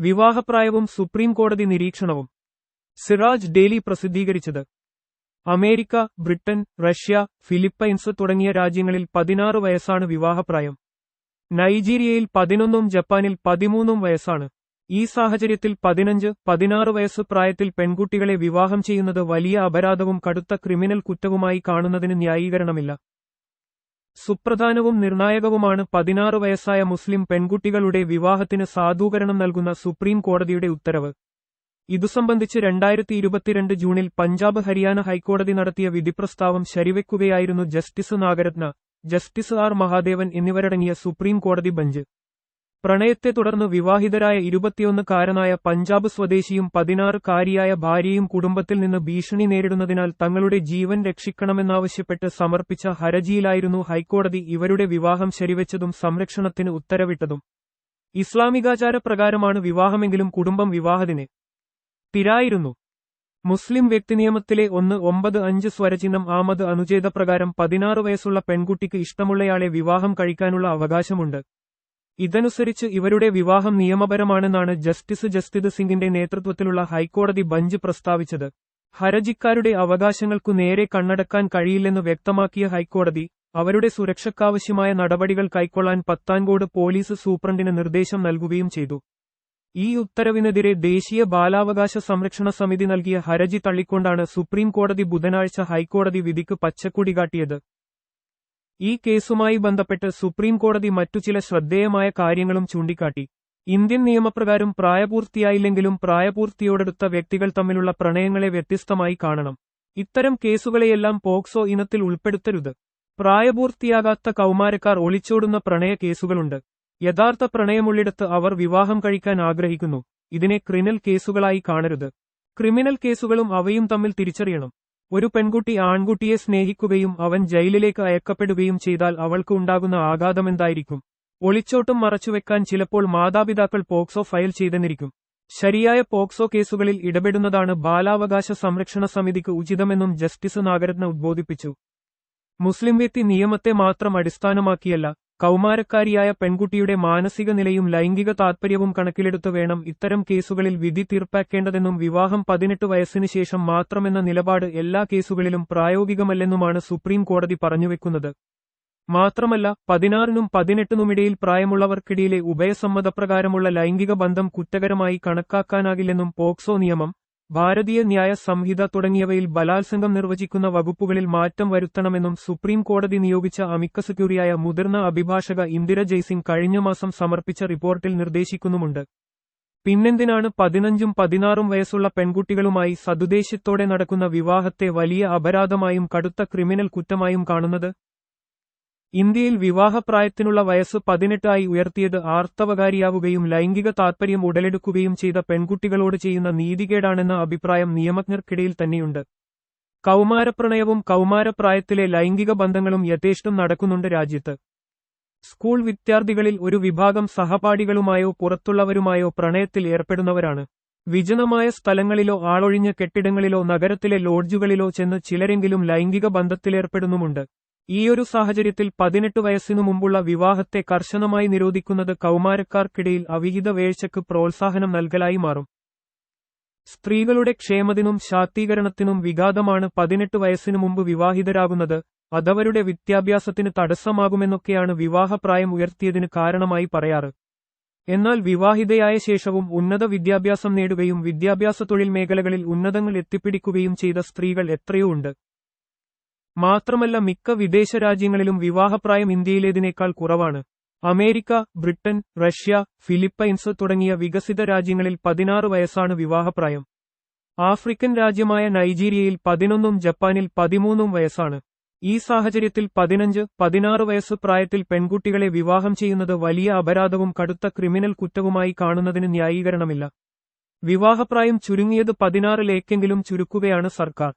വിവാഹപ്രായവും supreme കോടതി നിരീക്ഷണവും. Siraj daily പ്രസിദ്ധീകരിച്ചത്. അമേരിക്ക ബ്രിട്ടൻ റഷ്യ ഫിലിപ്പൈൻസ് തുടങ്ങിയ രാജ്യങ്ങളിൽ പതിനാറ് വയസ്സാണ് വിവാഹപ്രായം. നൈജീരിയയിൽ പതിനൊന്നും ജപ്പാനിൽ പതിമൂന്നും വയസ്സാണ്. ഈ സാഹചര്യത്തിൽ പതിനഞ്ച് പതിനാറ് വയസ്സ് പ്രായത്തിൽ പെൺകുട്ടികളെ വിവാഹം ചെയ്യുന്നത് വലിയ അപരാധവും കടുത്ത ക്രിമിനൽ കുറ്റവുമായി കാണുന്നതിന് ന്യായീകരണമില്ല. സുപ്രധാനവും നിർണായകവുമാണ് പതിനാറ് വയസ്സായ മുസ്ലിം പെൺകുട്ടികളുടെ വിവാഹത്തിന് സാധൂകരണം നൽകുന്ന സുപ്രീം കോടതിയുടെ ഉത്തരവ്. ഇതു സംബന്ധിച്ച് രണ്ടായിരത്തി ഇരുപത്തിരണ്ട് ജൂണിൽ പഞ്ചാബ് ഹരിയാന ഹൈക്കോടതി നടത്തിയ വിധിപ്രസ്താവം ശരിവെക്കുകയായിരുന്നു justice Nagarathna justice R Mahadevan എന്നിവരടങ്ങിയ സുപ്രീം കോടതി ബെഞ്ച്. പ്രണയത്തെ തുടർന്ന് വിവാഹിതരായ ഇരുപത്തിയൊന്നുകാരനായ പഞ്ചാബ് സ്വദേശിയും പതിനാറുകാരിയായ ഭാര്യയും കുടുംബത്തിൽ നിന്ന് ഭീഷണി നേരിടുന്നതിനാൽ തങ്ങളുടെ ജീവൻ രക്ഷിക്കണമെന്നാവശ്യപ്പെട്ട് സമർപ്പിച്ച ഹരജിയിലായിരുന്നു ഹൈക്കോടതി ഇവരുടെ വിവാഹം ശരിവെച്ചതും സംരക്ഷണത്തിന് ഉത്തരവിട്ടതും. ഇസ്ലാമികാചാരപ്രകാരമാണ് വിവാഹമെങ്കിലും കുടുംബം വിവാഹത്തിന് തിരായിരുന്നു. മുസ്ലിം വ്യക്തി നിയമത്തിലെ ഒന്ന് ഒമ്പത് അഞ്ച് സ്വരചിഹ്നം ആമത് അനുച്ഛേദപ്രകാരം പതിനാറ് വയസ്സുള്ള പെൺകുട്ടിക്ക് ഇഷ്ടമുള്ളയാളെ വിവാഹം കഴിക്കാനുള്ള അവകാശമുണ്ട്. ഇതനുസരിച്ച് ഇവരുടെ വിവാഹം നിയമപരമാണെന്നാണ് ജസ്റ്റിസ് ജസ്റ്റിത് സിംഗിന്റെ നേതൃത്വത്തിലുള്ള ഹൈക്കോടതി ബഞ്ച് പ്രസ്താവിച്ചത്. ഹരജിക്കാരുടെ അവകാശങ്ങൾക്കു നേരെ കണ്ണടക്കാൻ കഴിയില്ലെന്ന് വ്യക്തമാക്കിയ ഹൈക്കോടതി അവരുടെ സുരക്ഷയ്ക്കാവശ്യമായ നടപടികൾ കൈക്കൊള്ളാൻ പത്താൻകോട് പോലീസ് സൂപ്രണ്ടിന് നിർദ്ദേശം നൽകുകയും ചെയ്തു. ഈ ഉത്തരവിനെതിരെ ദേശീയ ബാലാവകാശ സംരക്ഷണ സമിതി നൽകിയ ഹരജി തള്ളിക്കൊണ്ടാണ് സുപ്രീം കോടതി ബുധനാഴ്ച ഹൈക്കോടതി വിധിക്ക് പച്ചക്കൊടി കാട്ടിയത്. ഈ കേസുമായി ബന്ധപ്പെട്ട് സുപ്രീം കോടതി മറ്റു ചില ശ്രദ്ധേയമായ കാര്യങ്ങളും ചൂണ്ടിക്കാട്ടി. ഇന്ത്യൻ നിയമപ്രകാരം പ്രായപൂർത്തിയായില്ലെങ്കിലും പ്രായപൂർത്തിയോടടുത്ത വ്യക്തികൾ തമ്മിലുള്ള പ്രണയങ്ങളെ വ്യത്യസ്തമായി കാണണം. ഇത്തരം കേസുകളെയെല്ലാം പോക്സോ ഇനത്തിൽ ഉൾപ്പെടുത്തരുത്. പ്രായപൂർത്തിയാകാത്ത കൗമാരക്കാർ ഒളിച്ചോടുന്ന പ്രണയ കേസുകളുണ്ട്. യഥാർത്ഥ പ്രണയമുള്ളിടത്ത് അവർ വിവാഹം കഴിക്കാൻ ആഗ്രഹിക്കുന്നു. ഇതിനെ ക്രിമിനൽ കേസുകളായി കാണരുത്. ക്രിമിനൽ കേസുകളും അവയും തമ്മിൽ തിരിച്ചറിയണം. ഒരു പെൺകുട്ടി ആൺകുട്ടിയെ സ്നേഹിക്കുകയും അവൻ ജയിലിലേക്ക് അയക്കപ്പെടുകയും ചെയ്താൽ അവൾക്ക് ഉണ്ടാകുന്ന ആഘാതമെന്തായിരിക്കും ഒളിച്ചോട്ടും മറച്ചുവെക്കാൻ ചിലപ്പോൾ മാതാപിതാക്കൾ പോക്സോ ഫയൽ ചെയ്തെന്നിരിക്കും. ശരിയായ പോക്സോ കേസുകളിൽ ഇടപെടുന്നതാണ് ബാലാവകാശ സംരക്ഷണ സമിതിക്ക് ഉചിതമെന്നും ജസ്റ്റിസ് നാഗരത്ന ഉദ്ബോധിപ്പിച്ചു. മുസ്ലിം വ്യക്തി നിയമത്തെ മാത്രം അടിസ്ഥാനമാക്കിയല്ല കൗമാരക്കാരിയായ പെൺകുട്ടിയുടെ മാനസിക നിലയും ലൈംഗിക താത്പര്യവും കണക്കിലെടുത്ത് വേണം ഇത്തരം കേസുകളിൽ വിധി തീർപ്പാക്കേണ്ടതെന്നും വിവാഹം പതിനെട്ട് വയസ്സിനു ശേഷം മാത്രമെന്ന നിലപാട് എല്ലാ കേസുകളിലും പ്രായോഗികമല്ലെന്നുമാണ് സുപ്രീം കോടതി പറഞ്ഞുവെക്കുന്നത്. മാത്രമല്ല പതിനാറിനും പതിനെട്ടിനുമിടയിൽ പ്രായമുള്ളവർക്കിടയിലെ ഉഭയസമ്മതപ്രകാരമുള്ള ലൈംഗിക ബന്ധം കുറ്റകരമായി കണക്കാക്കാനാകില്ലെന്നും പോക്സോ നിയമം ഭാരതീയ ന്യായ സംഹിത തുടങ്ങിയവയിൽ ബലാത്സംഗം നിർവചിക്കുന്ന വകുപ്പുകളിൽ മാറ്റം വരുത്തണമെന്നും സുപ്രീം കോടതി നിയോഗിച്ച അമിക്കസ് ക്യൂറിയായ മുതിർന്ന അഭിഭാഷക ഇന്ദിര ജയ്സിംഗ് കഴിഞ്ഞ മാസം സമർപ്പിച്ച റിപ്പോർട്ടിൽ നിർദ്ദേശിക്കുന്നുമുണ്ട്. പിന്നെന്തിനാണ് പതിനഞ്ചും പതിനാറും വയസ്സുള്ള പെൺകുട്ടികളുമായി സതുദ്ദേശ്യത്തോടെ നടക്കുന്ന വിവാഹത്തെ വലിയ അപരാധമായും കടുത്ത ക്രിമിനൽ കുറ്റമായും കാണുന്നത്? ഇന്ത്യയിൽ വിവാഹപ്രായത്തിനുള്ള വയസ്സ് പതിനെട്ടായി ഉയർത്തിയത് ആർത്തവകാരിയാവുകയും ലൈംഗിക താത്പര്യം ഉടലെടുക്കുകയും ചെയ്ത പെൺകുട്ടികളോട് ചെയ്യുന്ന നീതികേടാണെന്ന അഭിപ്രായം നിയമജ്ഞർക്കിടയിൽ തന്നെയുണ്ട്. കൗമാരപ്രണയവും കൗമാരപ്രായത്തിലെ ലൈംഗിക ബന്ധങ്ങളും യഥേഷ്ടം നടക്കുന്നുണ്ട് രാജ്യത്ത്. സ്കൂൾ വിദ്യാർത്ഥികളിൽ ഒരു വിഭാഗം സഹപാഠികളുമായോ പുറത്തുള്ളവരുമായോ പ്രണയത്തിൽ ഏർപ്പെടുന്നവരാണ്. വിജനമായ സ്ഥലങ്ങളിലോ ആളൊഴിഞ്ഞ കെട്ടിടങ്ങളിലോ നഗരത്തിലെ ലോഡ്ജുകളിലോ ചെന്ന് ചിലരെങ്കിലും ലൈംഗിക ബന്ധത്തിലേർപ്പെടുന്നുമുണ്ട്. ഈയൊരു സാഹചര്യത്തിൽ പതിനെട്ട് വയസ്സിനു മുമ്പുള്ള വിവാഹത്തെ കർശനമായി നിരോധിക്കുന്നത് കൗമാരക്കാർക്കിടയിൽ അവിഹിത വേഴ്ചയ്ക്ക് പ്രോത്സാഹനം നൽകലായി മാറും. സ്ത്രീകളുടെ ക്ഷേമത്തിനും ശാക്തീകരണത്തിനും വിഘാതമാണ് പതിനെട്ട് വയസ്സിനു മുമ്പ് വിവാഹിതരാകുന്നത് അതവരുടെ വിദ്യാഭ്യാസത്തിന് തടസ്സമാകുമെന്നൊക്കെയാണ് വിവാഹപ്രായം ഉയർത്തിയതിന് കാരണമായി പറയാറ്. എന്നാൽ വിവാഹിതയായ ശേഷവും ഉന്നത വിദ്യാഭ്യാസം നേടുകയും വിദ്യാഭ്യാസ തൊഴിൽ മേഖലകളിൽ ഉന്നതങ്ങൾ എത്തിപ്പിടിക്കുകയും ചെയ്ത സ്ത്രീകൾ എത്രയോ ഉണ്ട്. മാത്രമല്ല മിക്ക വിദേശ രാജ്യങ്ങളിലും വിവാഹപ്രായം ഇന്ത്യയിലേതിനേക്കാൾ കുറവാണ്. അമേരിക്ക ബ്രിട്ടൻ റഷ്യ ഫിലിപ്പൈൻസ് തുടങ്ങിയ വികസിത രാജ്യങ്ങളിൽ പതിനാറ് വയസ്സാണ് വിവാഹപ്രായം. ആഫ്രിക്കൻ രാജ്യമായ നൈജീരിയയിൽ പതിനൊന്നും ജപ്പാനിൽ പതിമൂന്നും വയസ്സാണ്. ഈ സാഹചര്യത്തിൽ പതിനഞ്ച് പതിനാറ് വയസ്സ് പ്രായത്തിൽ പെൺകുട്ടികളെ വിവാഹം ചെയ്യുന്നത് വലിയ അപരാധവും കടുത്ത ക്രിമിനൽ കുറ്റവുമായി കാണുന്നതിന് ന്യായീകരണമില്ല. വിവാഹപ്രായം ചുരുങ്ങിയത് പതിനാറിലേക്കെങ്കിലും ചുരുക്കുകയാണ് സർക്കാർ.